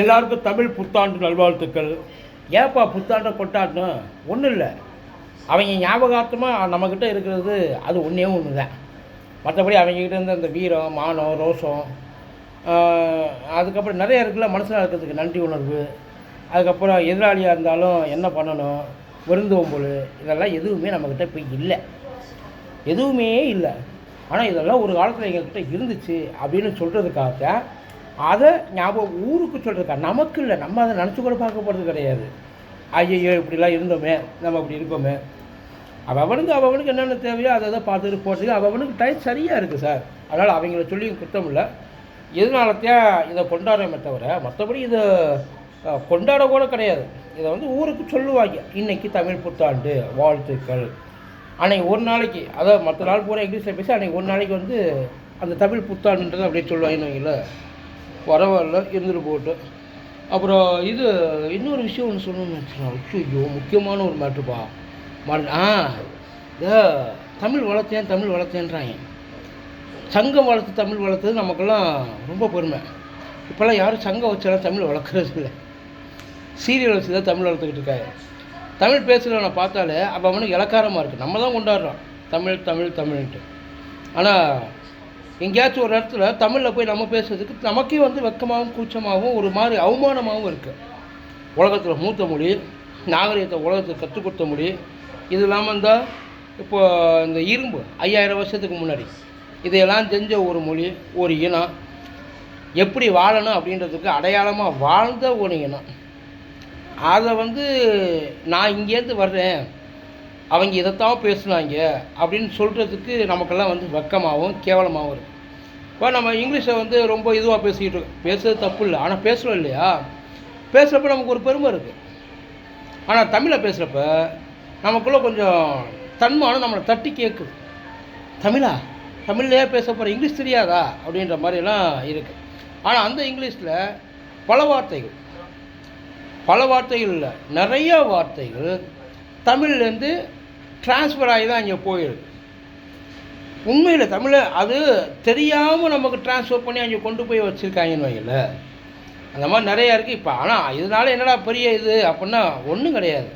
எல்லாருக்கும் தமிழ் புத்தாண்டு நல்வாழ்த்துக்கள். ஏப்பா புத்தாண்டை கொண்டாடணும்? ஒன்றும் இல்லை. அவங்க ஞாபகார்த்தமாக நம்மக்கிட்ட இருக்கிறது அது ஒன்றே ஒன்று தான் மற்றபடி அவங்கக்கிட்ட இருந்த அந்த வீரம் மானம் ரோஷம் அதுக்கப்புறம் நிறைய இருக்குல்ல மனசில் இருக்கிறதுக்கு நன்றி உணர்வு. அதுக்கப்புறம் எதிராளியாக இருந்தாலும் என்ன பண்ணணும்? விருந்தோம்பல் இதெல்லாம் எதுவுமே நம்மக்கிட்ட இப்போ இல்லை. எதுவுமே இல்லை. ஆனால் இதெல்லாம் ஒரு காலத்தில் எங்கள்கிட்ட இருந்துச்சு அப்படின்னு சொல்கிறதுக்காக அதை ஞாபகம் ஊருக்கு சொல்கிறதுக்கா நமக்கு இல்லை. நம்ம அதை நினச்சி கூட பார்க்க போகிறது கிடையாது. ஐயையோ இப்படிலாம் இருந்தோமே. நம்ம அப்படி இருக்கோமே அவனுக்கு அவனுக்கு என்னென்ன தேவையோ அதை அதை பார்த்துட்டு போகிறதுக்கு அவனுக்கு டைம் சரியாக இருக்குது சார் அதனால் அவங்கள சொல்லி குத்தம் இல்லை. எதனாலத்தையும் இதை கொண்டாடுறோமே தவிர மற்றபடி இதை கொண்டாட கூட கிடையாது. இதை வந்து ஊருக்கு சொல்லுவாங்க. இன்றைக்கி தமிழ் புத்தாண்டு வாழ்த்துக்கள். அன்றைக்கி ஒரு நாளைக்கு அதாவது மற்ற நாள் பூரா இங்கிலீஷில் பேசி அன்றைக்கி ஒரு நாளைக்கு வந்து அந்த தமிழ் புத்தாண்டுன்றதை அப்படியே சொல்லுவாங்கன்னு வைங்களேன். பரவாயில்ல இருந்துட்டு போட்டு. அப்புறம் இது இன்னொரு விஷயம் ஒன்று சொல்லணும்னு நினச்சேன். ஐயோ முக்கியமான ஒரு மேட்ருப்பா மற ஆ இந்த தமிழ் வளர்த்தேன் தமிழ் வளர்த்தேன்றாங்க. சங்கம் வளர்த்து தமிழ் வளர்த்தது நமக்கெல்லாம் ரொம்ப பெருமை. இப்போல்லாம் யாரும் சங்கம் வச்சாலும் தமிழ் வளர்க்குறது இல்லை. சீரியல் வச்சு தான் தமிழ் வளர்த்துக்கிட்டு இருக்காங்க. தமிழ் பேசுகிறவனை பார்த்தாலே அப்போ அவனுக்கு இலக்காரமாக இருக்குது நம்ம தான் கொண்டாடுறோம். தமிழ் தமிழ் தமிழ்ன்ட்டு. ஆனால் எங்கேயாச்சும் ஒரு இடத்துல தமிழில் போய் நம்ம பேசுறதுக்கு நமக்கே வந்து வெக்கமாகவும் கூச்சமாகவும் ஒரு மாதிரி அவமானமாகவும் இருக்குது உலகத்தில் மூத்த மொழி நாகரிகத்தை உலகத்துக்கு கற்றுக் கொடுத்த மொழி இது இல்லாமல் இருந்தால் இப்போ இந்த இரும்பு ஐயாயிரம் வருஷத்துக்கு முன்னாடி இதையெல்லாம் தெரிஞ்ச ஒரு மொழி ஒரு இனம். எப்படி வாழணும் அப்படின்றதுக்கு அடையாளமாக வாழ்ந்த ஒரு இனம். அதை வந்து நான் இங்கேருந்து வர்றேன். அவங்க இதைத்தான் பேசுனாங்க அப்படின்னு சொல்கிறதுக்கு நமக்கெல்லாம் வந்து வெக்கமாகவும் கேவலமாகவும் இருக்குது இப்போ நம்ம இங்கிலீஷை வந்து ரொம்ப இதுவாக பேசிக்கிட்டு இருக்கோம். பேசுறது தப்பு இல்லை. ஆனால் பேசுகிறோம் இல்லையா? பேசுகிறப்ப நமக்கு ஒரு பெருமை இருக்குது ஆனால் தமிழை பேசுகிறப்ப நமக்குள்ளே கொஞ்சம் தன்மானம் நம்மளை தட்டி கேட்குது. தமிழா? தமிழ்லையே பேச போகிற இங்கிலீஷ் தெரியாதா? அப்படின்ற மாதிரிலாம் இருக்குது ஆனால் அந்த இங்கிலீஷில் பல வார்த்தைகள். பல வார்த்தைகள் இல்லை. நிறைய வார்த்தைகள் தமிழ்லேருந்து ட்ரான்ஸ்ஃபர் ஆகி தான் இங்கே போயிடுது உண்மையில் தமிழை அது தெரியாமல் நமக்கு டிரான்ஸ்ஃபர் பண்ணி அங்கே கொண்டு போய் வச்சுருக்காங்கன்னு வைங்கள அந்த மாதிரி நிறையா இருக்குது இப்போ ஆனால் இதனால என்னடா பெரிய இது அப்படின்னா ஒன்றும் கிடையாது.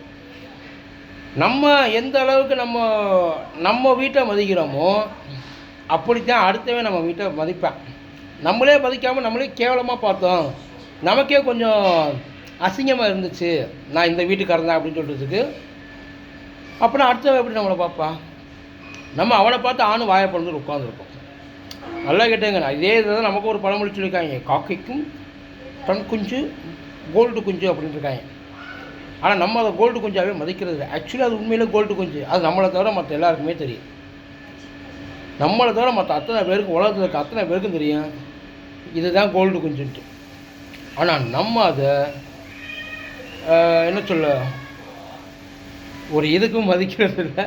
நம்ம எந்த அளவுக்கு நம்ம நம்ம வீட்டை மதிக்கிறோமோ அப்படித்தான் அடுத்தவன் நம்ம வீட்டை மதிப்பேன். நம்மளே மதிக்காமல் நம்மளே கேவலமாக பார்த்தோம். நமக்கே கொஞ்சம் அசிங்கமாக இருந்துச்சு. நான் இந்த வீட்டுக்காரன் தான் அப்படின்னு சொல்கிறதுக்கு அப்படின்னா அடுத்தவன் எப்படி நம்மளை பார்ப்பான் நம்ம அவனை பார்த்து ஆணும் வாயை பிறந்து உட்காந்துருக்கோம் நல்லா கேட்டேங்க இதே இதை தான் நமக்கு ஒரு பழமொழி சொல்லியிருக்காங்க காக்கைக்கும் தன் குஞ்சு கோல்டு குஞ்சு அப்படின்னு இருக்காங்க. ஆனால் நம்ம அதை கோல்டு குஞ்சாகவே மதிக்கிறது ஆக்சுவலி அது உண்மையிலே கோல்டு குஞ்சு. அது நம்மளை தவிர மற்ற எல்லாருக்குமே தெரியும். நம்மளை தவிர மற்ற அத்தனை பேருக்கு உலகத்தில் இருக்க அத்தனை பேருக்கும் தெரியும். இதுதான் கோல்டு குஞ்சுன்ட்டு. ஆனால் நம்ம அதை என்ன சொல்ல ஒரு இதுக்கும் மதிக்கிறது இல்லை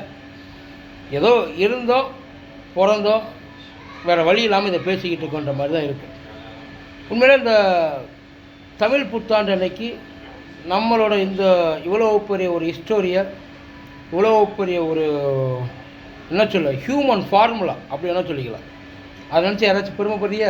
ஏதோ இருந்தோம் பிறந்தோம் வேறு வழி இல்லாமல் இதை பேசிக்கிட்டு இருக்கோன்ற மாதிரி தான் இருக்குது உண்மையிலே இந்த தமிழ் புத்தாண்டு அன்னைக்கு நம்மளோட இந்த இவ்வளோ பெரிய ஒரு ஹிஸ்டோரியை இவ்வளோ பெரிய ஒரு என்ன சொல்ல ஹியூமன் ஃபார்முலா அப்படி என்ன சொல்லிக்கலாம். அதை நினச்சி யாராச்சும் பெருமைப்படுறியா?